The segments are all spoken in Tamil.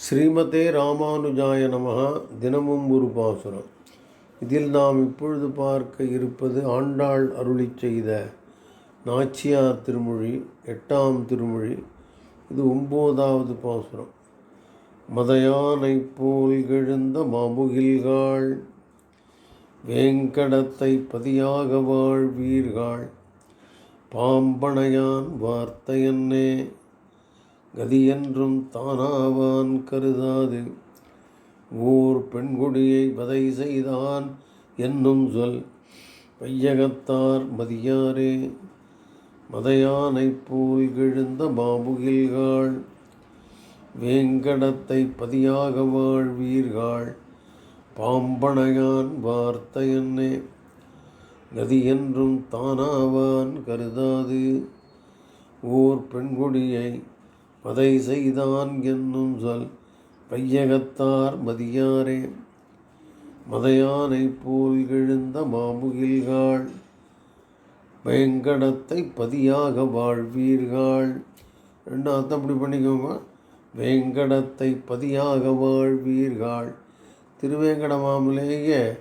ஸ்ரீமதே ராமானுஜாய நமக தினமும் ஒரு பாசுரம். இதில் நாம் இப்பொழுது பார்க்க இருப்பது ஆண்டாள் அருளிச் செய்த நாச்சியார் திருமொழி எட்டாம் திருமொழி. இது ஒம்போதாவது பாசுரம். மதயானை போல் எழுந்த மாமுகில்காள் வேங்கடத்தை பதியாக வாழ்வீர்கள். பாம்பனையான் வார்த்தையன்னே. கதியென்றும் தானாவான் கருதாது. ஓர் பெண்குடியை வதை செய்தான் என்னும் சொல். பையகத்தார் மதியாரே மதையானைப் போல் எழுந்த மாமுகில்காள் வேங்கடத்தை பதியாக வாழ்வீர்கள் பாம்பனையான் வார்த்தையன்னே கதியென்றும் தானாவான் கருதாது. ஓர் பெண்குடியை பதை செய்தான் என்னும் சொல் பையகத்தார் மதியாரே. மதையானைப் போல் எழுந்த மாமுகில்காள் வேங்கடத்தை பதியாக வாழ்வீர்கள். ரெண்டு அர்த்தம் இப்படி பண்ணிக்கோங்க. வேங்கடத்தை பதியாக வாழ்வீர்கள். திருவேங்கடமாமலேயே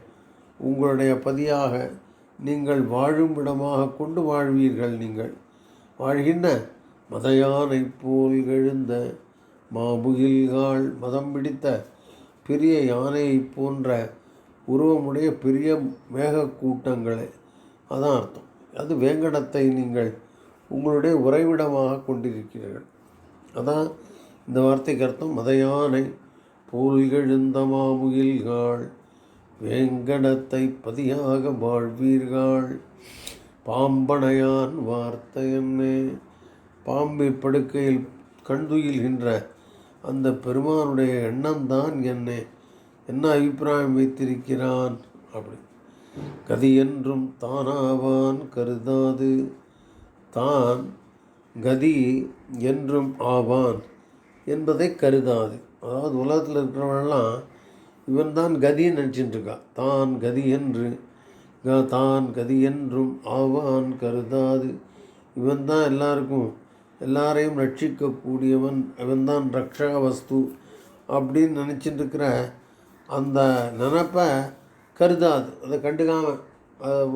உங்களுடைய பதியாக நீங்கள் வாழும் இடமாக கொண்டு வாழ்வீர்கள் நீங்கள். வாழ்கின்ற மதையானை போல் எழுந்த மாமுகில்காள் மதம் பிடித்த பெரிய யானையைப் போன்ற உருவமுடைய பெரிய மேகக்கூட்டங்களே. அதான் அர்த்தம். அது வேங்கடத்தை நீங்கள் உங்களுடைய உறைவிடமாக கொண்டிருக்கிறீர்கள். அதான் இந்த வார்த்தைக்கு அர்த்தம். மதையானை போல்கெழுந்த மாமுகில்காள் வேங்கடத்தை பதியாக வாழ்வீர்கள் பாம்பனையான் வார்த்தையன்னே பாம்பு படுக்கையில் கண்துயில்கின்ற அந்த பெருமானுடைய எண்ணம்தான் என்னை. என்ன அபிப்பிராயம் வைத்திருக்கிறான்? அப்படி. கதி என்றும் தானாவான் கருதாது. தான் கதி என்றும் ஆவான் என்பதை கருதாது. அதாவது உலகத்தில் இருக்கிறவனெல்லாம் இவன் தான் கதின்னு நினச்சிட்டு இருக்கா தான் கதி என்று. க- தான் கதி என்றும் ஆவான் கருதாது. இவன் தான் எல்லாருக்கும் எல்லாரையும் ரட்சிக்கக்கூடியவன் இவன்தான் ரக்ஷக வஸ்து அப்படின்னு நினச்சிட்டு இருக்கிற அந்த நினப்பை கருதாது. அதை கண்டுக்காம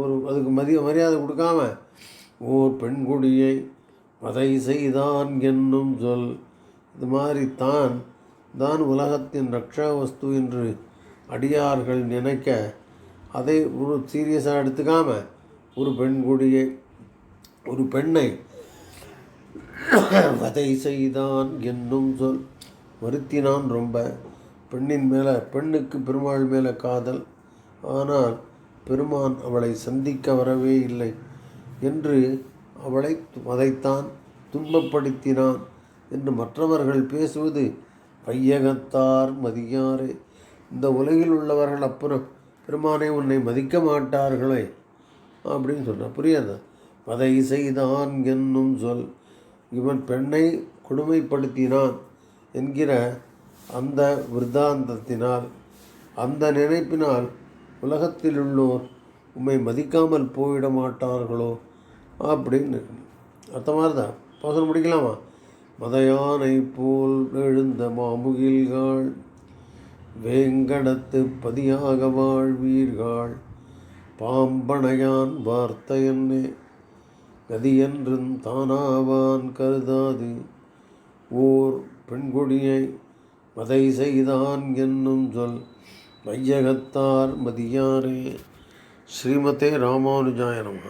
ஒரு அதுக்கு மதிய மரியாதை கொடுக்காம ஓர் பெண்குடியை வதை செய்தான் என்னும் சொல். இது மாதிரி தான் தான் உலகத்தின் ரக்ஷா வஸ்து என்று அடியார்கள் நினைக்க அதை ஒரு சீரியஸாக எடுத்துக்காமல் ஒரு பெண்குடியை ஒரு பெண்ணை வதை செய்தான் என்னும் சொல். வருத்தினான் ரொம்ப. பெண்ணின் மேலே பெண்ணுக்கு பெருமாள் மேலே காதல். ஆனால் பெருமான் அவளை சந்திக்க வரவே இல்லை என்று அவளை வதைத்தான் துன்பப்படுத்தினான் என்று மற்றவர்கள் பேசுவது பையகத்தார் மதியாரே. இந்த உலகில் உள்ளவர்கள் அப்புறம் பெருமானை உன்னை மதிக்க மாட்டார்களே அப்படின்னு சொல்கிறான் புரியாதா? வதை செய்தான் என்னும் சொல். இவன் பெண்ணை கொடுமைப்படுத்தினான் என்கிற அந்த விருத்தாந்தத்தினால் அந்த நினைப்பினால் உலகத்தில் உள்ளோர் உம்மை மதிக்காமல் போயிட மாட்டார்களோ அப்படின்னு அர்த்த மாதிரி தான் பாசனம் முடிக்கலாமா? மதையானை போல் எழுந்த மாமுகில்காள் வேங்கடத்து பதியாக வாழ்வீர்கள் பாம்பனையான் வார்த்தையன்னே கதியன்றும் தானாவான் கருதாது. ஓர் பெண்கொடியை வதை செய்தான் என்னும் சொல் வையகத்தார் மதியாரே ஸ்ரீமதே ராமானுஜாய நமः